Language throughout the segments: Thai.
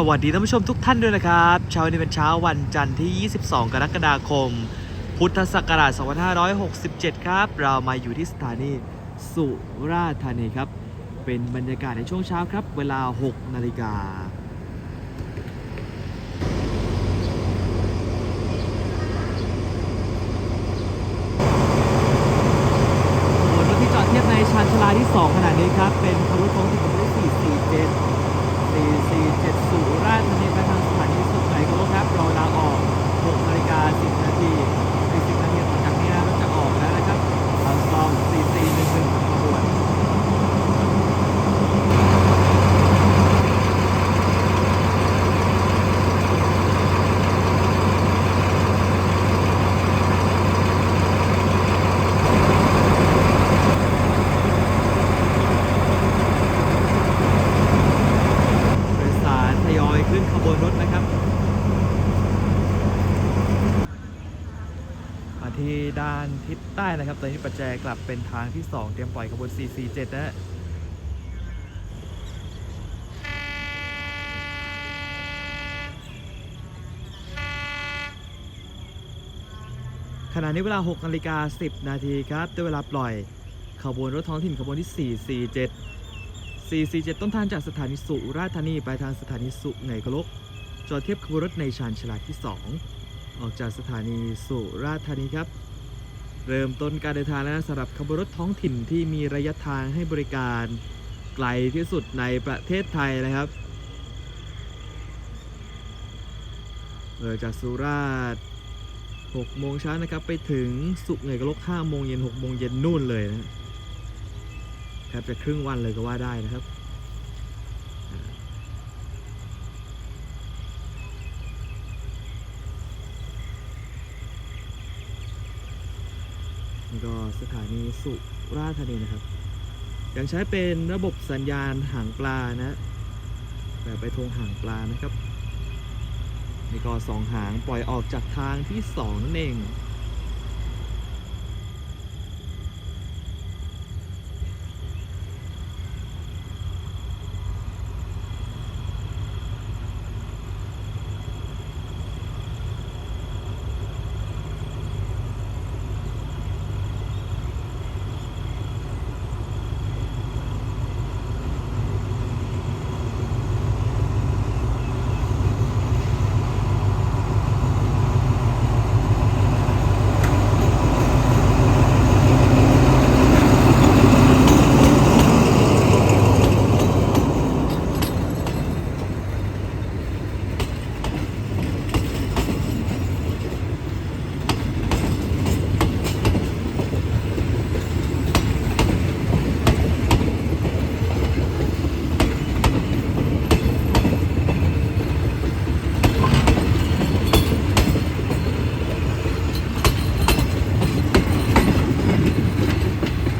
สวัสดีท่านผู้ชมทุกท่านด้วยนะครับ เช้านี้เป็นเช้าวันจันทร์ที่ 22 กรกฎาคม พุทธศักราช 2567 ครับ เรามาอยู่ที่สถานีสุราษฎร์ธานีครับ เป็นบรรยากาศในช่วงเช้าครับ เวลา 6 นาฬิกาบนรถที่จอดเทียบในชานชลาที่ 2ขณะนี้ครับ เป็นขบวนท้องถิ่นขบวนที่447 447สุราษฎร์ธานีไปทางสถานีสุขไหนก็ครับ รอเวลาออก 6 นาฬิกา 10 นาทีใน10 นาทีต่อจากนี้นะรถจะออกแล้วนะครับทางซอง4411ขบวน โดยสารทยอยขึ้นขบวนรถนะครับ มาที่ด้านทิศ ใต้นะครับตอนนี้ปัจแจกลับเป็นทางที่ 2 เตรียมปล่อยขบวน 447 นะฮะขณะนี้เวลา 6 นาฬิกา 10 นาทีครับด้วยเวลาปล่อยขบวนรถท้องถิ่นขบวนที่ 447 447 ต้นทางจากสถานีสุราษฎร์ธานีไปทางสถานีสุไหงโกลก จอดเทียบขบวนรถในชานชาลาที่ 2 ออกจากสถานีสุราษฎร์ธานีครับ เริ่มต้นการเดินทางแล้วนะสำหรับขบวนรถท้องถิ่นที่มีระยะทางให้บริการไกลที่สุดในประเทศไทยนะครับเริ่มจากสุราษฎร์6โมงเช้านะครับไปถึงสุไหงโกลก5โมงเย็น6โมงเย็นนู่นเลยนะแทบจะครึ่งวันเลยก็ว่าได้นะครับอ่านี่ก็ สถานีสุราษฎร์ธานีนะครับ ยังใช้เป็นระบบสัญญาณหางปลานะแบบไปทงหางปลานะครับนี่ก็สองหางปล่อยออกจากทางที่สองนั่นเอง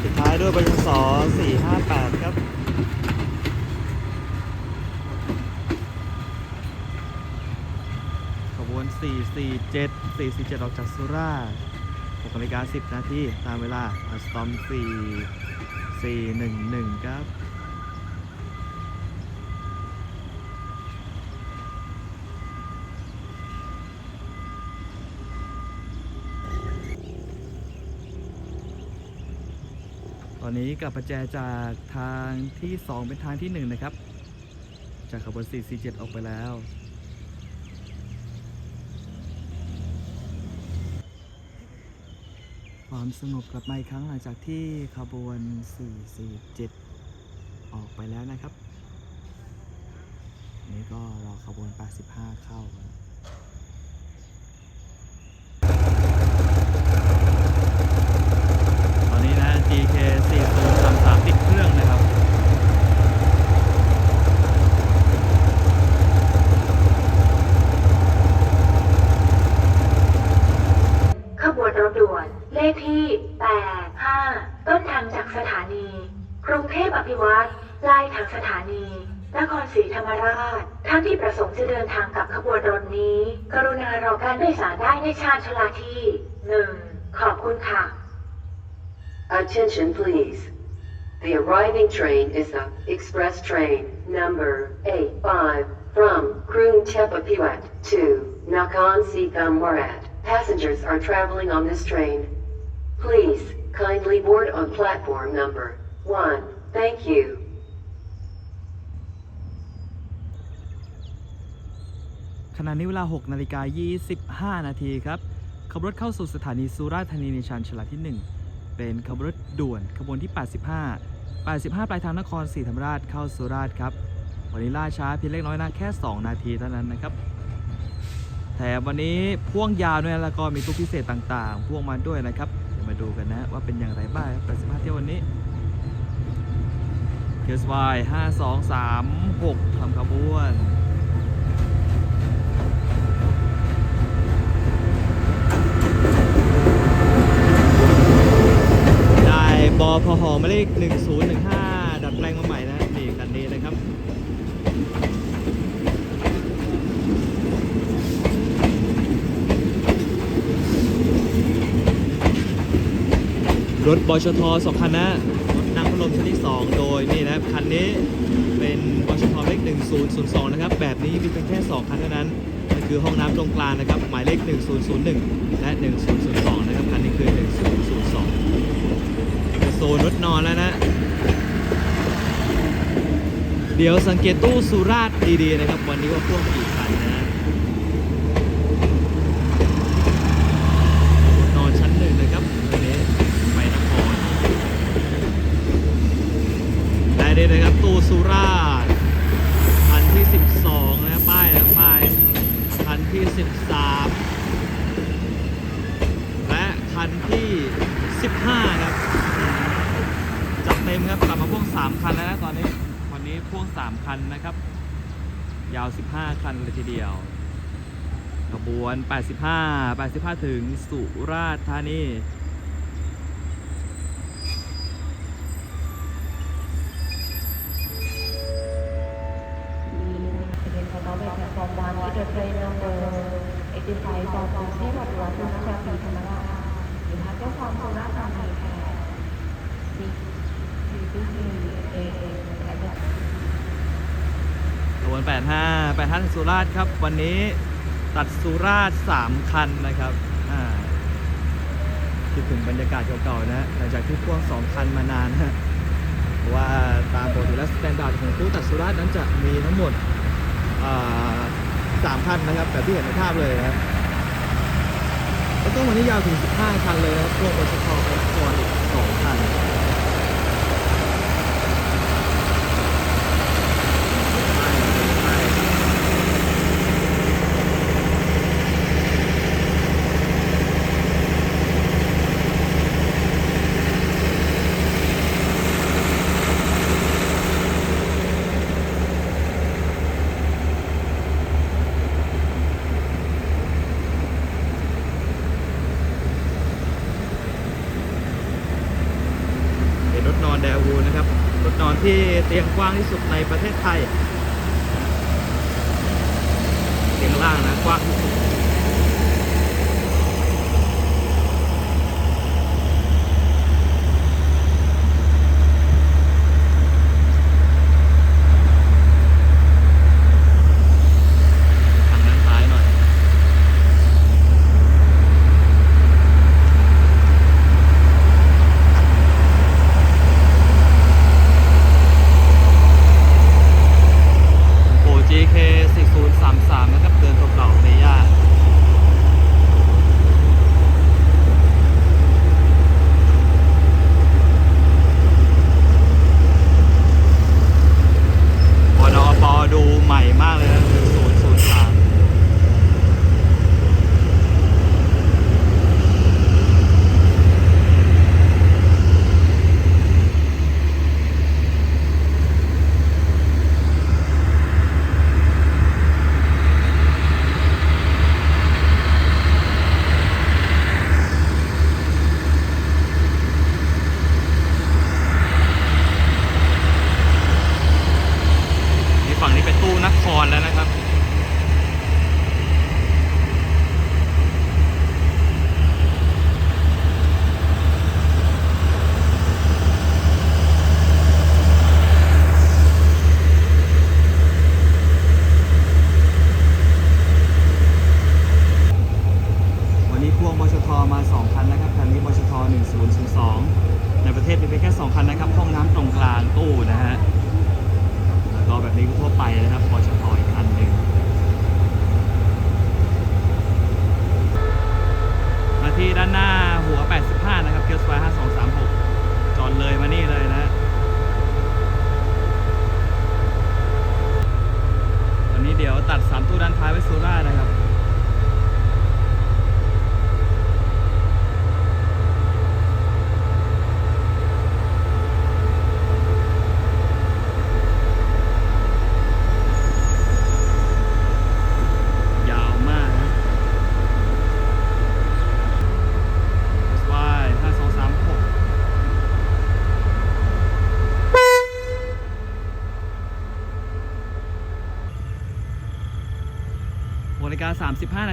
สุดท้ายด้วยบชส458 ครับ ขบวน 47 ออกจากสุราษฎร์6นาฬิกา10 นาทีตามเวลาอัสตอม 4 411 ครับตอนนี้กลับประแจจากทางที่ 2 เป็นทางที่ 1 นะครับ จากขบวน447 ออกไปแล้ว ความสงบกลับมาอีกครั้งหลังจากที่ขบวน 447 ออกไปแล้วนะครับ นี่ก็รอขบวน 85 เข้าครับตอนนี้นะ GK 4033ติดเครื่องนะครับ ขบวนรถด่วน เลขที่ 85 ต้นทางจากสถานี กรุงเทพอภิวัตรปลายทางสถานี นครศรีธรรมราช ท่านที่ประสงค์จะเดินทางกับขบวนรถนี้ กรุณารอการโดยสารได้ในชานชาลาที่ 1 ขอบคุณค่ะ Attention please. The arriving train is the express train number 85 from Krung Tepapiwat to Nakhon Si Thammarat. Passengers are traveling on this train. Please kindly board on platform number 1. Thank you. ขณะนี้เวลา 6 นาฬิกา 25 นาทีครับ ขบรถเข้าสู่สถานีสุราษฎร์ธานีในชานชลาที่ 1 เป็นขบรถด่วนขบวนที่ 85 85 ปลายทางนครศรีธรรมราชเข้าสุราษฎร์ครับ วันนี้ล่าช้าเพียงเล็กน้อยนะแค่ 2 นาทีเท่านั้นนะครับ แถมวันนี้พ่วงยาวด้วยแล้วก็มีตู้พิเศษต่างๆ พ่วงมาด้วยนะครับเดี๋ยวมาดูกันนะว่าเป็นอย่างไรบ้าง85 เที่ยววันนี้เคียสวาย5 2 3 6ทำขบวน ได้ บอหหมายเลข1015 ดัดแปลงมาใหม่นะนี่คันนี้นะครับรถบชทสองคันนะรถนั่งพัดลมชั้นที่ 2 โดยนี่นะคันนี้เป็นบชทเลข 1002 นะครับ แบบนี้มีเพียงแค่ 2 คันเท่านั้นมันคือห้องน้ำตรงกลางนะครับ หมายเลข 1001 และ 1002 นะครับ คันนี้คือ 1002 ซนรถนอนแล้วนะ เดี๋ยวสังเกตตู้สุราษฎร์ดีๆนะครับ วันนี้ว่าพ่วงกี่คันนะ นอนชั้นหนึ่งนะครับวันนี้ไปนครได้เลยนะครับตู้สุราษฎร์คันที่ 12 นะป้ายนะป้ายคันที่ 13 และคันที่ 15 ครับ จัดเต็มครับกลับมาพ่วง 3 คันแล้วนะตอนนี้ วันนี้พ่วง 3 คันนะครับ ยาว 15 คันเลยทีเดียว ขบวน 85 85 ถึงสุราษฎร์ธานี Again, for now, we have from one with the train number 85 from Group เทพอภิวัตรนครศรีธรรมราชอยู่ทางเจ้าความโค ราชธานีค่ะ6 AM และจะขบวน85 85ถึงสุราษฎร์ครับวันนี้ ตัดสุราษฎร์3คันนะครับคิดถึงบรรยากาศเก่าๆนะหลังจากที่พ่วง 2 คันมานานนะเพราะว่าตามปกติและสแตนดาร์ดของตู้ตัดสุราษฎร์นั้นจะมีทั้งหมดสามคันนะครับแบบที่เห็นในภาพเลยนะครับแล้วก็วันนี้ยาวถึง 15 คันเลยนะครับพ่วงบชทไปก่อ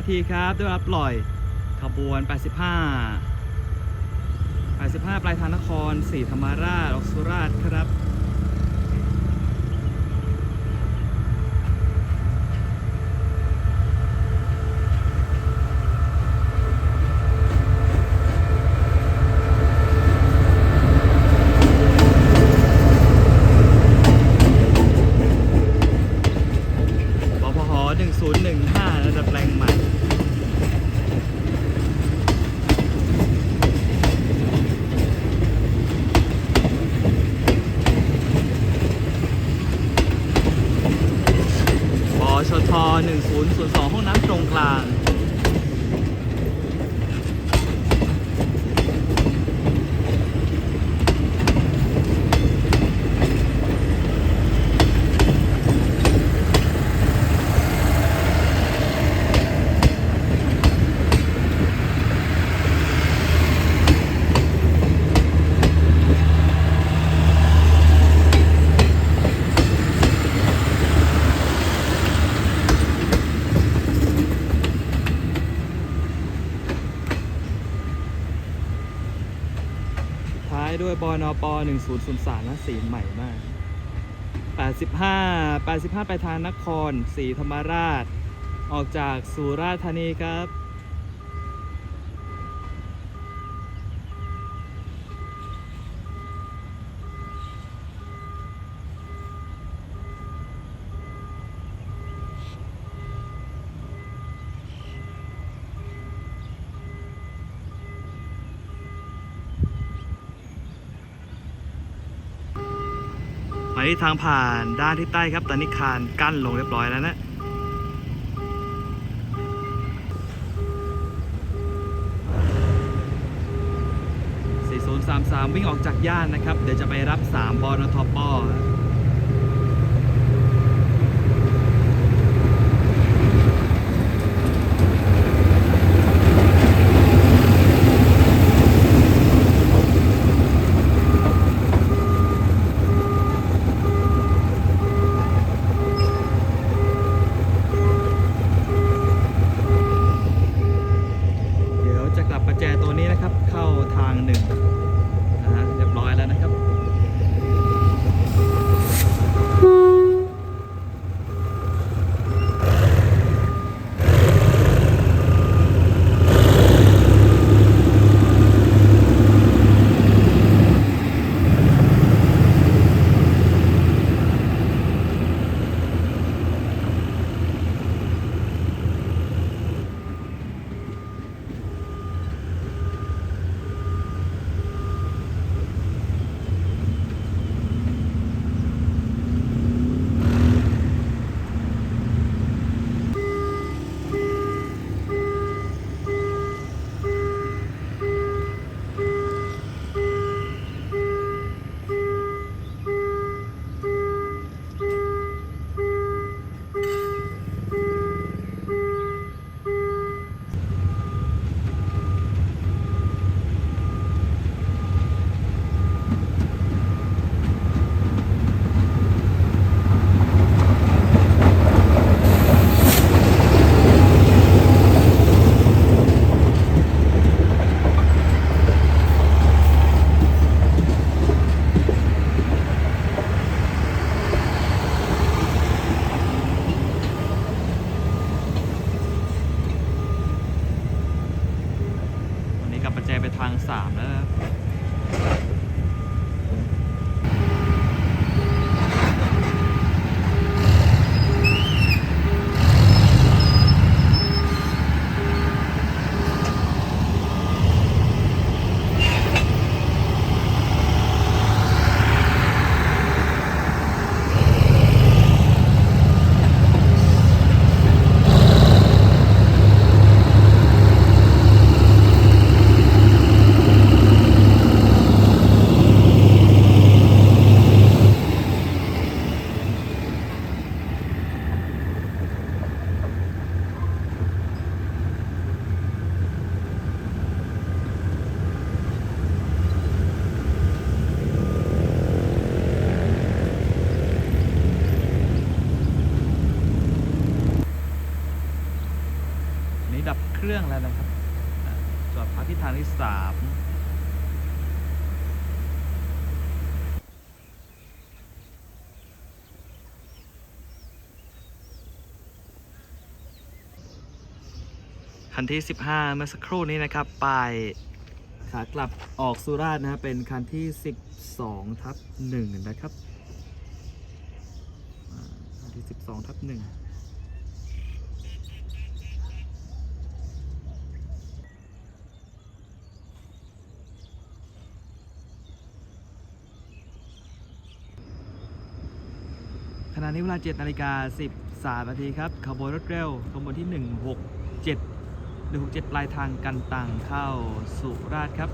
นาทีครับด้วยเวลาปล่อยขบวน 85 85 ปลายทางนครศรีธรรมราชออกสุราษฎร์ครับ ปพห1015 ระดับแรงใหม่ ปชท1002 ห้องน้ำตรงกลาง นปหนึ่งศูนย์ศูนย์สามนะสีใหม่มากแปดสิบห้าแปดสิบห้าไปทางนครศรีธรรมราช ออกจากสุราษฎร์ธานีครับ ที่ทางผ่านด้านที่ใต้ครับ ตอนนี้คานกั้นลงเรียบร้อยแล้วนะ4033 วิ่งออกจากย่านนะครับ เดี๋ยวจะไปรับ 3 บอนทปอเดี๋ยวจะกลับประแจตัวนี้นะครับ เข้า ทางหนึ่ง 3 แล้ว คันที่ 15 เมื่อสักครู่นี้นะครับไปขากลับออกสุราษฎร์นะฮะเป็นคันที่ 12ทับ1นะครับคันที่ 12ทับ1ขณะนี้เวลา 7 นาฬิกา 13 นาทีครับ ขบวนรถเร็ว ขบวนที่ 167 167ปลายทางกันตังเข้าสุราษฎร์ครับ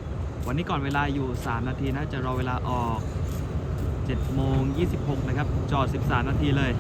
วันนี้ก่อนเวลาอยู่ 3 นาทีนะจะรอเวลาออก7โมง26 นะครับ จอด 13 นาทีเลย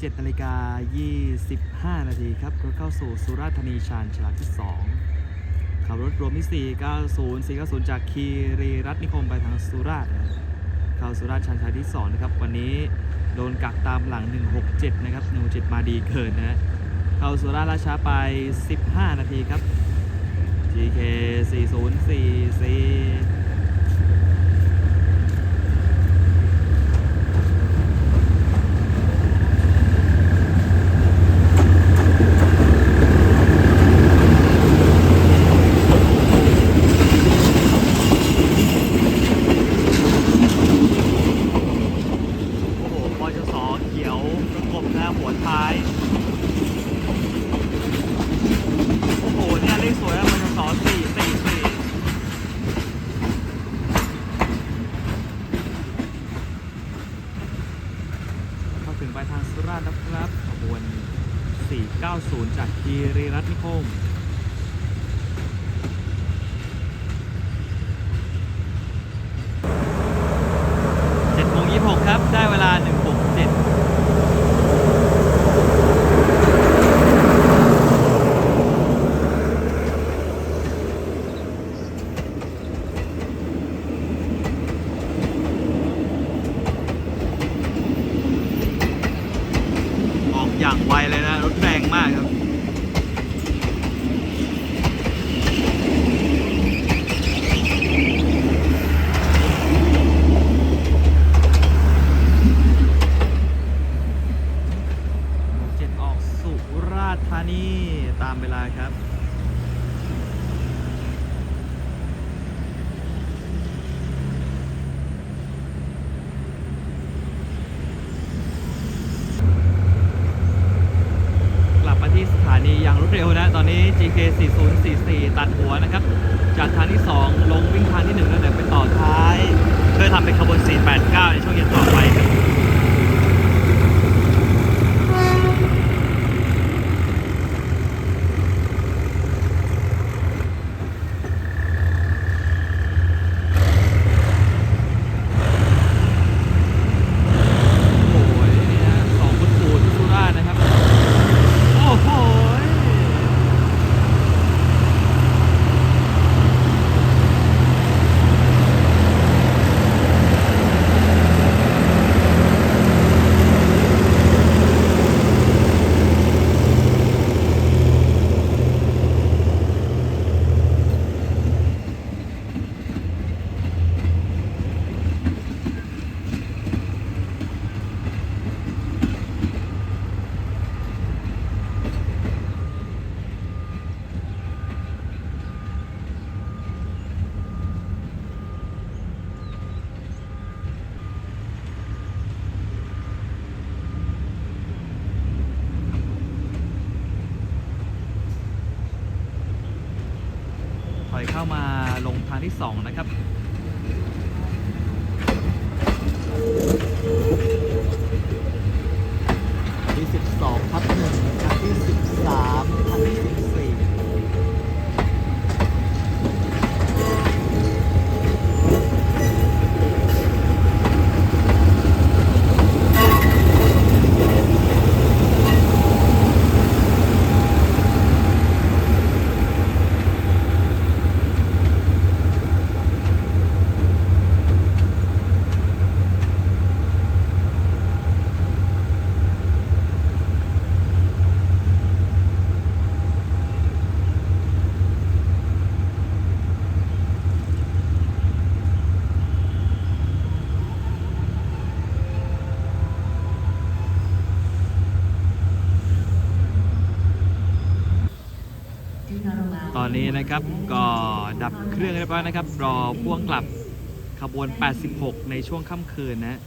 7นาฬิกา 25 นาทีครับก็เข้าสู่สุราธานีชานฉลาดที่ 2 ขับรถรวมที่ 490 490 จากคีรีรัตนิคมไปทางสุราษฎร์เข้าสุราษฎร์ชานฉลาดที่ 2 นะครับ วันนี้โดนกักตามหลัง 167 นะครับ 167 มาดีเกินนะเข้าสุราษฎร์ราชาไป 15 นาทีครับ GK 404 4 ที่สถานีอย่างรวดเร็วนะ ตอนนี้ GK 4044 ตัดหัวนะครับ จากทางที่ 2 ลงวิ่งทางที่1แล้วเดี๋ยวไปต่อท้าย เพื่อทำเป็นขบวน 489 ในช่วงเย็นต่อไปครับ นี้นะครับก็ดับเครื่องเรียบร้อยนะครับ รอพ่วงกลับขบวน 86 ในช่วงค่ำคืนนะ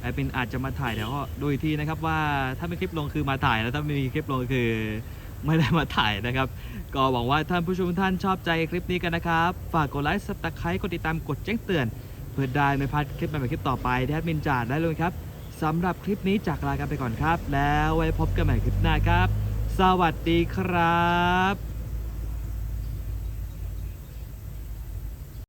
แอดมินอาจจะมาถ่ายเดี๋ยวก็ดูอีกทีนะครับว่าถ้ามีคลิปลงคือมาถ่ายแล้วถ้าไม่มีคลิปลงคือไม่ได้มาถ่ายนะครับ ก็หวังว่าท่านผู้ชมท่านชอบใจคลิปนี้กันนะครับ ฝากกดไลค์สับตะไคร้กดติดตามกดแจ้งเตือน เพื่อได้ไม่พลาดคลิปใหม่ๆคลิปต่อไปแอดมินจ่าได้เลยครับสำหรับคลิปนี้จากลากันไปก่อนครับ แล้วไว้พบกันใหม่คลิปหน้าครับ สวัสดีครับ